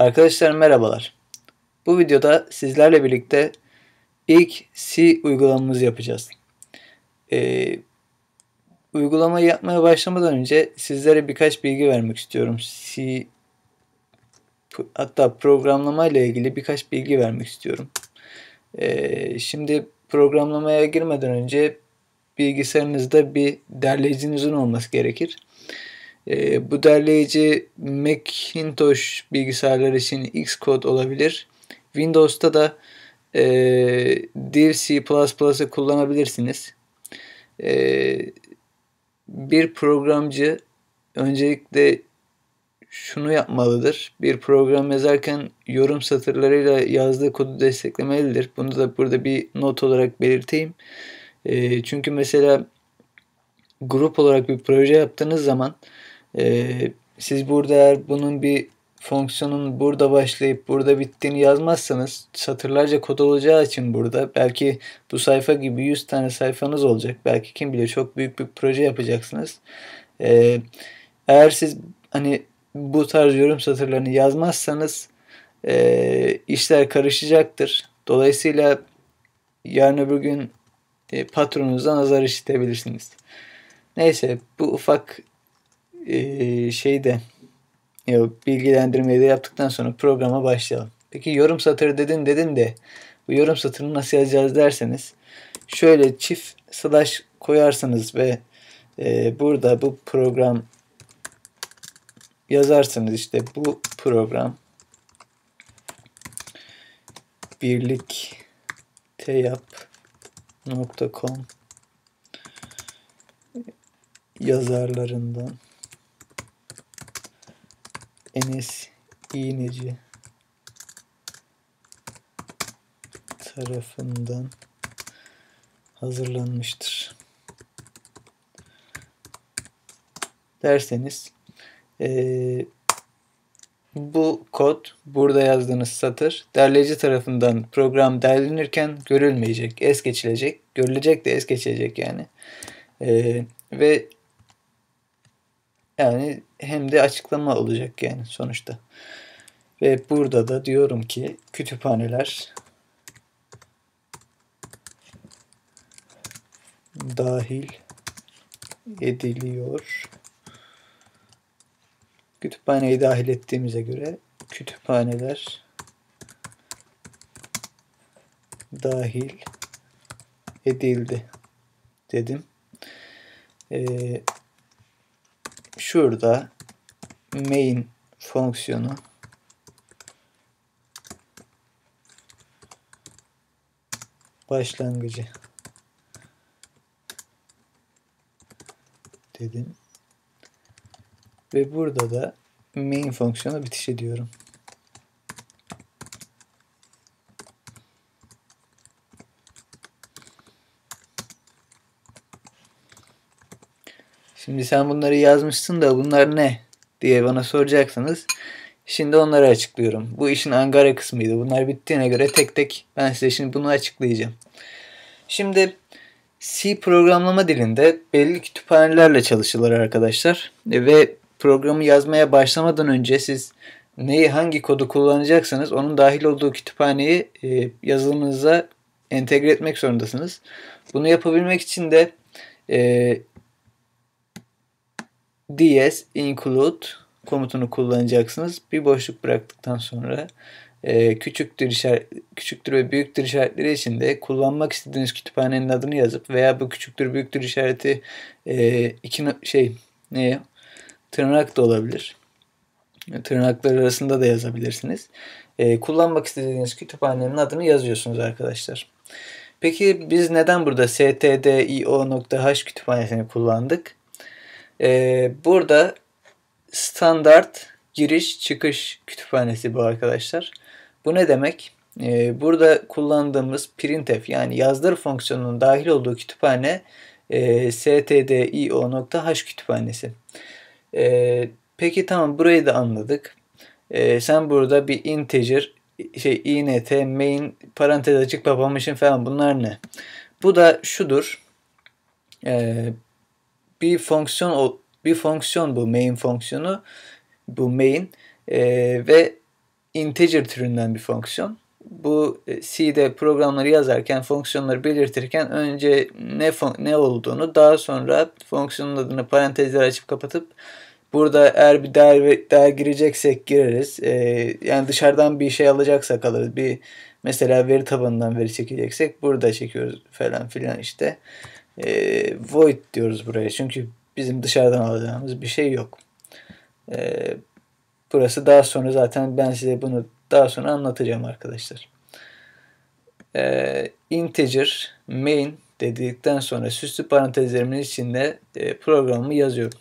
Arkadaşlar merhabalar. Bu videoda sizlerle birlikte ilk C uygulamamızı yapacağız. Ee, uygulamayı yapmaya başlamadan önce sizlere birkaç bilgi vermek istiyorum. C hatta programlama ile ilgili birkaç bilgi vermek istiyorum. Ee, şimdi programlamaya girmeden önce bilgisayarınızda bir derleyicinizin olması gerekir. E, bu derleyici Macintosh bilgisayarlar için Xcode olabilir. Windows'ta da e, Div C++'ı kullanabilirsiniz. E, bir programcı öncelikle şunu yapmalıdır. Bir program yazarken yorum satırlarıyla yazdığı kodu desteklemelidir. Bunu da burada bir not olarak belirteyim. E, çünkü mesela grup olarak bir proje yaptığınız zaman ee, siz burada eğer bunun bir fonksiyonun burada başlayıp burada bittiğini yazmazsanız satırlarca kod olacağı için burada belki bu sayfa gibi 100 tane sayfanız olacak. Belki kim bilir çok büyük bir proje yapacaksınız. Ee, eğer siz hani bu tarz yorum satırlarını yazmazsanız e, işler karışacaktır. Dolayısıyla yarın öbür gün e, patronunuzdan azar işitebilirsiniz. Neyse bu ufak e, şeyde bilgilendirmeyi de yaptıktan sonra programa başlayalım. Peki yorum satırı dedin dedin de bu yorum satırını nasıl yazacağız derseniz şöyle çift slash koyarsınız ve e, burada bu program yazarsanız işte bu program birlik teyap.com yazarlarından Enes İğneci tarafından hazırlanmıştır. Derseniz e, bu kod burada yazdığınız satır derleyici tarafından program derlenirken görülmeyecek, es geçilecek. Görülecek de es geçilecek yani. E, ve yani hem de açıklama olacak yani sonuçta. Ve burada da diyorum ki kütüphaneler dahil ediliyor. Kütüphaneyi dahil ettiğimize göre kütüphaneler dahil edildi dedim. Ee, şurada main fonksiyonu başlangıcı dedim. Ve burada da main fonksiyonu bitiş ediyorum. Şimdi sen bunları yazmışsın da bunlar ne diye bana soracaksanız şimdi onları açıklıyorum. Bu işin angara kısmıydı. Bunlar bittiğine göre tek tek ben size şimdi bunu açıklayacağım. Şimdi C programlama dilinde belli kütüphanelerle çalışılır arkadaşlar. Ve programı yazmaya başlamadan önce siz neyi hangi kodu kullanacaksanız onun dahil olduğu kütüphaneyi e, yazılımınıza entegre etmek zorundasınız. Bunu yapabilmek için de e, ds include komutunu kullanacaksınız. Bir boşluk bıraktıktan sonra e, küçüktür, işaret, küçüktür ve büyüktür işaretleri için de kullanmak istediğiniz kütüphanenin adını yazıp veya bu küçüktür büyüktür işareti e, iki şey ne tırnak da olabilir. Tırnaklar arasında da yazabilirsiniz. E, kullanmak istediğiniz kütüphanenin adını yazıyorsunuz arkadaşlar. Peki biz neden burada stdio.h kütüphanesini kullandık? Ee, burada standart giriş çıkış kütüphanesi bu arkadaşlar. Bu ne demek? Ee, burada kullandığımız printf yani yazdır fonksiyonunun dahil olduğu kütüphane e, stdio.h kütüphanesi. E, peki tamam burayı da anladık. E, sen burada bir integer şey int main parantez açık kapamışın falan bunlar ne? Bu da şudur. E, bir fonksiyon bir fonksiyon bu main fonksiyonu bu main e, ve integer türünden bir fonksiyon. Bu e, C'de programları yazarken, fonksiyonları belirtirken önce ne ne olduğunu, daha sonra fonksiyonun adını parantezler açıp kapatıp burada eğer bir değer, değer gireceksek gireriz. Ee, yani dışarıdan bir şey alacaksak alırız. Bir mesela veri tabanından veri çekeceksek burada çekiyoruz falan filan işte. Ee, void diyoruz buraya. Çünkü bizim dışarıdan alacağımız bir şey yok. Ee, burası daha sonra zaten ben size bunu daha sonra anlatacağım arkadaşlar. Ee, integer main dedikten sonra süslü parantezlerimin içinde e, programımı yazıyorum.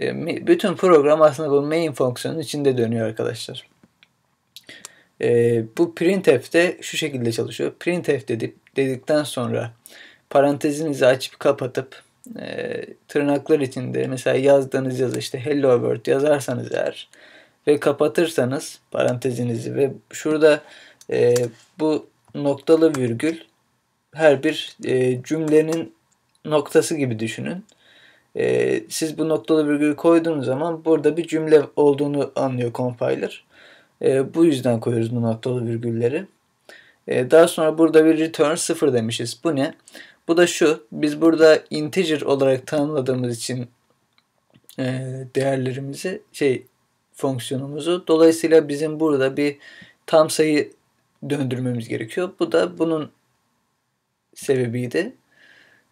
E, bütün program aslında bu main fonksiyonun içinde dönüyor arkadaşlar. E, bu printf de şu şekilde çalışıyor. Printf dedip dedikten sonra parantezinizi açıp kapatıp e, tırnaklar içinde mesela yazdığınız yazı işte hello world yazarsanız eğer ve kapatırsanız parantezinizi ve şurada e, bu noktalı virgül her bir e, cümlenin noktası gibi düşünün. E, siz bu noktalı virgülü koyduğunuz zaman burada bir cümle olduğunu anlıyor compiler. E, bu yüzden koyuyoruz bu noktalı virgülleri. E, daha sonra burada bir return 0 demişiz. Bu ne? Bu da şu. Biz burada integer olarak tanımladığımız için e, değerlerimizi şey fonksiyonumuzu. Dolayısıyla bizim burada bir tam sayı döndürmemiz gerekiyor. Bu da bunun sebebiydi.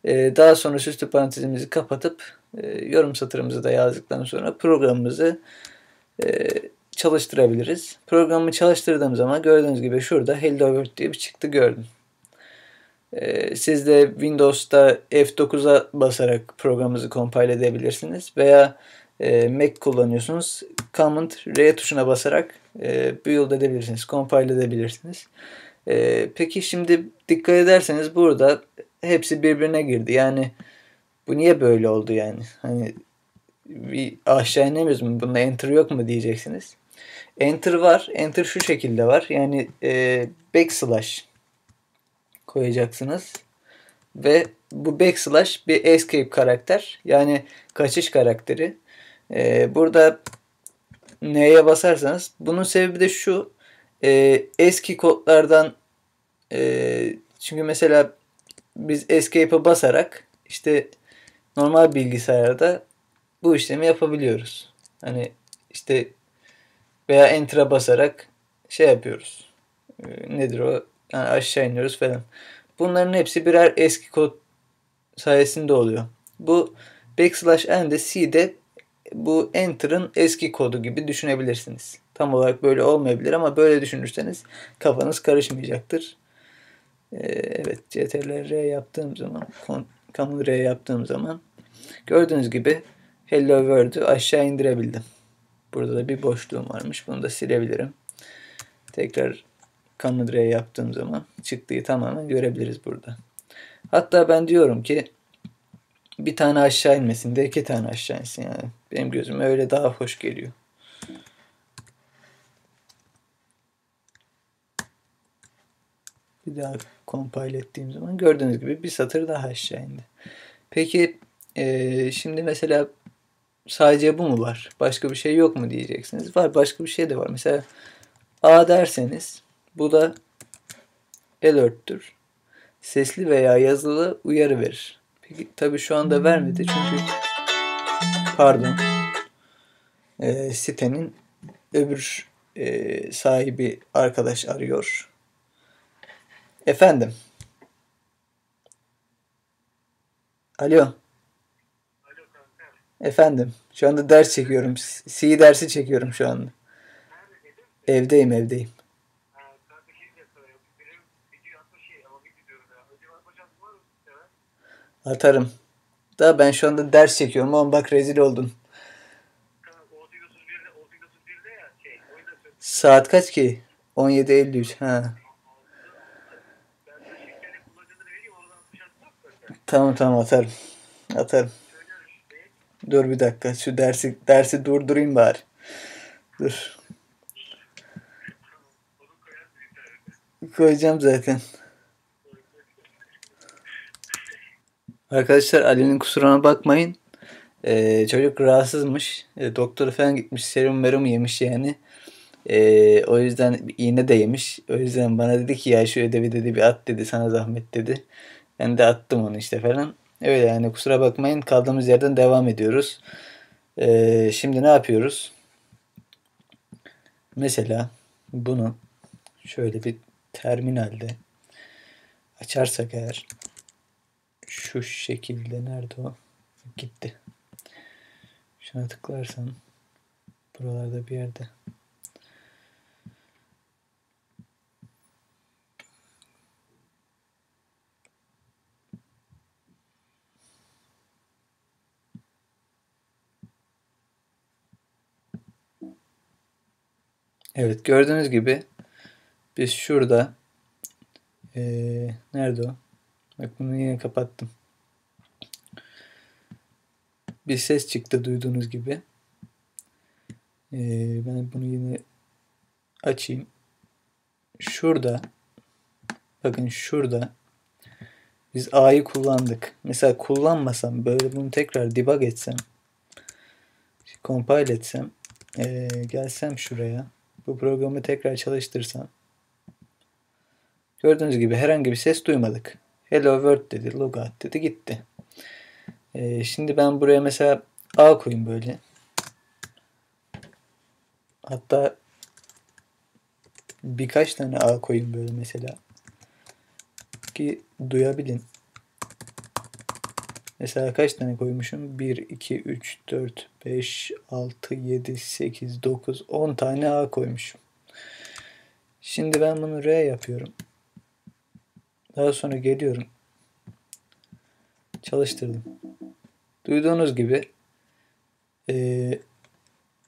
Ee, daha sonra süslü parantezimizi kapatıp e, yorum satırımızı da yazdıktan sonra programımızı e, çalıştırabiliriz. Programı çalıştırdığım zaman gördüğünüz gibi şurada Hello World diye bir çıktı gördüm. Ee, siz de Windows'ta F9'a basarak programınızı compile edebilirsiniz. Veya e, Mac kullanıyorsunuz. Command R tuşuna basarak build edebilirsiniz. Compile edebilirsiniz. Peki şimdi dikkat ederseniz burada hepsi birbirine girdi. Yani bu niye böyle oldu yani? Hani bir aşağı inemiyoruz mu? Bunda enter yok mu diyeceksiniz. Enter var. Enter şu şekilde var. Yani e, backslash koyacaksınız. Ve bu backslash bir escape karakter. Yani kaçış karakteri. E, burada neye basarsanız bunun sebebi de şu. E, eski kodlardan e, çünkü mesela biz escape'a basarak işte normal bilgisayarda bu işlemi yapabiliyoruz. Hani işte veya enter'a basarak şey yapıyoruz. Ee, nedir o? Yani aşağı iniyoruz falan. Bunların hepsi birer eski kod sayesinde oluyor. Bu backslash n de C'de bu enter'ın eski kodu gibi düşünebilirsiniz. Tam olarak böyle olmayabilir ama böyle düşünürseniz kafanız karışmayacaktır. Ee, evet CTRL yaptığım zaman Command R yaptığım zaman gördüğünüz gibi Hello World'ü aşağı indirebildim. Burada da bir boşluğum varmış. Bunu da silebilirim. Tekrar R yaptığım zaman çıktığı tamamen görebiliriz burada. Hatta ben diyorum ki bir tane aşağı inmesin de iki tane aşağı insin yani. Benim gözüme öyle daha hoş geliyor. Bir daha compile ettiğim zaman gördüğünüz gibi bir satır daha aşağı indi. Peki e, şimdi mesela sadece bu mu var? Başka bir şey yok mu diyeceksiniz. Var başka bir şey de var. Mesela A derseniz bu da alert'tür. Sesli veya yazılı uyarı verir. Peki tabi şu anda vermedi çünkü pardon e, sitenin öbür e, sahibi arkadaş arıyor. Efendim. Alo. Efendim. Şu anda ders çekiyorum. C dersi çekiyorum şu anda. Evdeyim evdeyim. Atarım. Da ben şu anda ders çekiyorum ama bak rezil oldun. Saat kaç ki? 17.53. Ha. Tamam tamam atarım. Atarım. Dur bir dakika. Şu dersi dersi durdurayım bari. Dur. Koyacağım zaten. Arkadaşlar Ali'nin kusuruna bakmayın. Ee, çocuk rahatsızmış. E, doktora falan gitmiş. Serum merum yemiş yani. E, o yüzden iğne de yemiş. O yüzden bana dedi ki ya şu ödevi dedi bir at dedi sana zahmet dedi. Ben de attım onu işte falan. Öyle yani kusura bakmayın kaldığımız yerden devam ediyoruz. E, şimdi ne yapıyoruz? Mesela bunu şöyle bir terminalde açarsak eğer şu şekilde nerede o? Gitti. Şuna tıklarsan buralarda bir yerde Evet gördüğünüz gibi biz şurada ee, nerede o? Bak bunu yine kapattım. Bir ses çıktı duyduğunuz gibi. Ee, ben bunu yine açayım. Şurada bakın şurada biz A'yı kullandık. Mesela kullanmasam böyle bunu tekrar debug etsem compile etsem ee, gelsem şuraya bu programı tekrar çalıştırsam gördüğünüz gibi herhangi bir ses duymadık. Hello World dedi, logout dedi, gitti. Ee, şimdi ben buraya mesela A koyayım böyle. Hatta birkaç tane A koyayım böyle mesela. Ki duyabilin. Mesela kaç tane koymuşum? 1, 2, 3, 4, 5, 6, 7, 8, 9, 10 tane A koymuşum. Şimdi ben bunu R yapıyorum. Daha sonra geliyorum. Çalıştırdım. Duyduğunuz gibi e,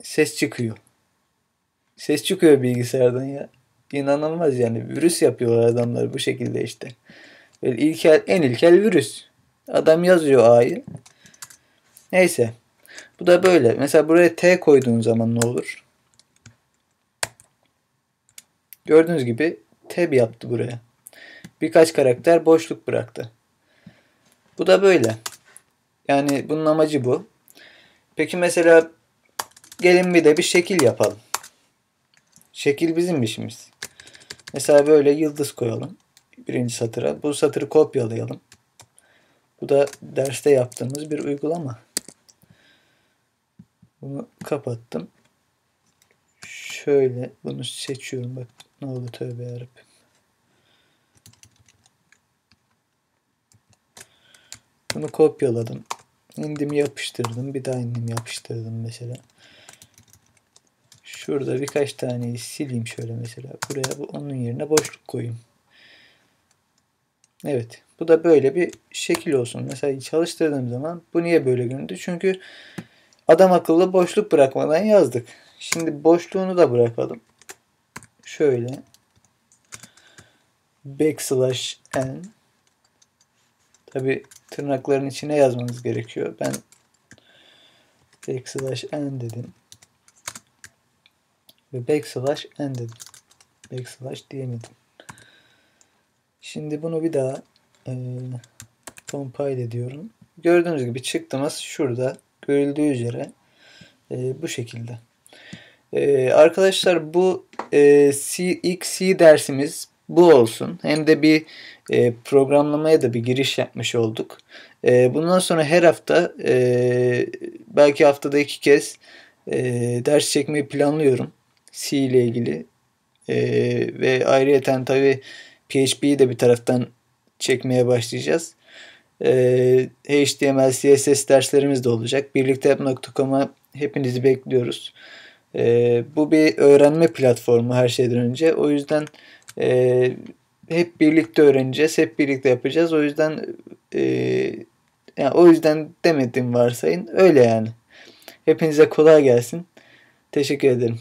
ses çıkıyor. Ses çıkıyor bilgisayardan ya. İnanılmaz yani. Virüs yapıyorlar adamlar bu şekilde işte. Böyle ilkel, en ilkel virüs. Adam yazıyor A'yı. Neyse. Bu da böyle. Mesela buraya T koyduğun zaman ne olur? Gördüğünüz gibi tab yaptı buraya. Birkaç karakter boşluk bıraktı. Bu da böyle. Yani bunun amacı bu. Peki mesela gelin bir de bir şekil yapalım. Şekil bizim işimiz. Mesela böyle yıldız koyalım. Birinci satıra. Bu satırı kopyalayalım. Bu da derste yaptığımız bir uygulama. Bunu kapattım. Şöyle bunu seçiyorum. Bak ne oldu tövbe yarabbim. Bunu kopyaladım. İndim yapıştırdım. Bir daha indim yapıştırdım mesela. Şurada birkaç taneyi sileyim şöyle mesela. Buraya bu onun yerine boşluk koyayım. Evet. Bu da böyle bir şekil olsun. Mesela çalıştırdığım zaman bu niye böyle göründü? Çünkü adam akıllı boşluk bırakmadan yazdık. Şimdi boşluğunu da bırakalım. Şöyle backslash n Tabi tırnakların içine yazmanız gerekiyor. Ben backslash n dedim. Ve backslash n dedim. Backslash diyemedim. Şimdi bunu bir daha e, compile ediyorum. Gördüğünüz gibi çıktığımız şurada görüldüğü üzere e, bu şekilde. E, arkadaşlar bu e, C, ilk C dersimiz bu olsun. Hem de bir e, programlamaya da bir giriş yapmış olduk. E, bundan sonra her hafta e, belki haftada iki kez e, ders çekmeyi planlıyorum. C ile ilgili. E, ve ayrıyeten tabi PHP'yi de bir taraftan çekmeye başlayacağız. E, HTML, CSS derslerimiz de olacak. Birlikte.com'a hepinizi bekliyoruz. E, bu bir öğrenme platformu her şeyden önce. O yüzden e, hep birlikte öğreneceğiz, hep birlikte yapacağız. O yüzden e, yani o yüzden demedim varsayın. Öyle yani. Hepinize kolay gelsin. Teşekkür ederim.